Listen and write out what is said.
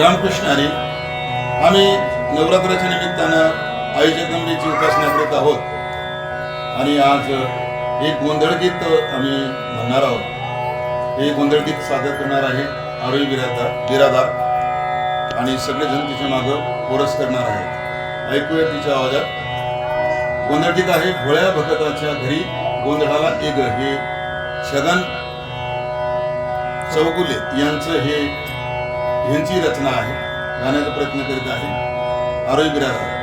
रामकृष्ण हरी आम्ही नवरात्राच्या निमित्तानं आई जगदंबेची उपासना करत आहोत. आणि आज एक गोंधळ गीत आम्ही म्हणणार आहोत. हे गोंधळ गीत सादर करणार आहे आरोही बिरादार बिरादार आणि सगळेजण तिच्या मागं कोरस करणार आहेत. ऐकूया तिच्या आवाजात. गोंधळ गीत आहे भोळ्या भगताच्या घरी गोंधळाला एक हे छगन चौगुले यांचं हे ह्यांची रचना आहे गाण्याचा प्रयत्न करीत आहे. आरोग्य बिरादार